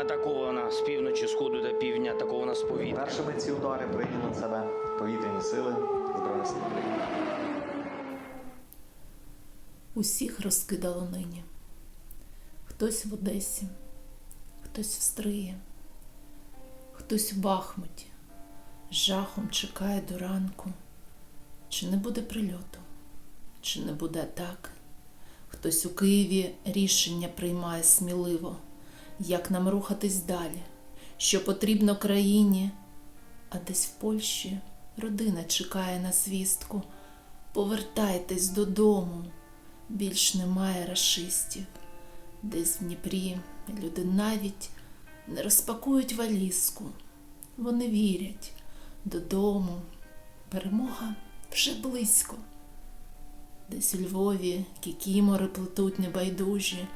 атакована з півночі, сходу та півдня, атакована з повітря. Першими ці удари прийняли на себе повітряні сили Збройних сил України. Усіх розкидало нині. Хтось в Одесі, хтось в Стриї, хтось у Бахмуті, з жахом чекає до ранку, чи не буде прильоту, чи не буде атаки. Хтось у Києві рішення приймає сміливо, як нам рухатись далі, що потрібно країні, а десь в Польщі родина чекає на звістку. Повертайтесь додому, більш немає расистів. Десь в Дніпрі люди навіть не розпакують валізку. Вони вірять додому. Перемога вже близько. Десь у Львові кікімори плетуть небайдужі.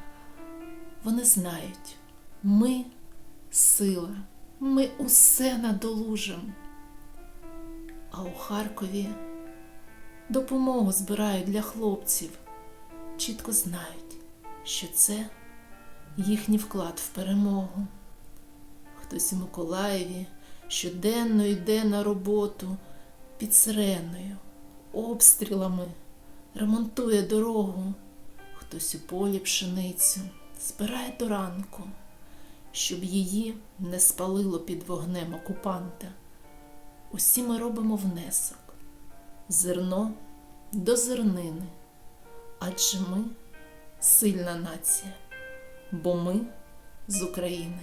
Вони знають, ми сила, ми усе надолужим. А у Харкові допомогу збирають для хлопців. Чітко знають, що це їхній вклад в перемогу. Хтось у Миколаєві щоденно йде на роботу під сиреною, обстрілами, ремонтує дорогу, хтось у полі пшеницю збирає до ранку, щоб її не спалило під вогнем окупанта. Усі ми робимо внесок зерно до зернини. Адже ми сильна нація, бо ми з України.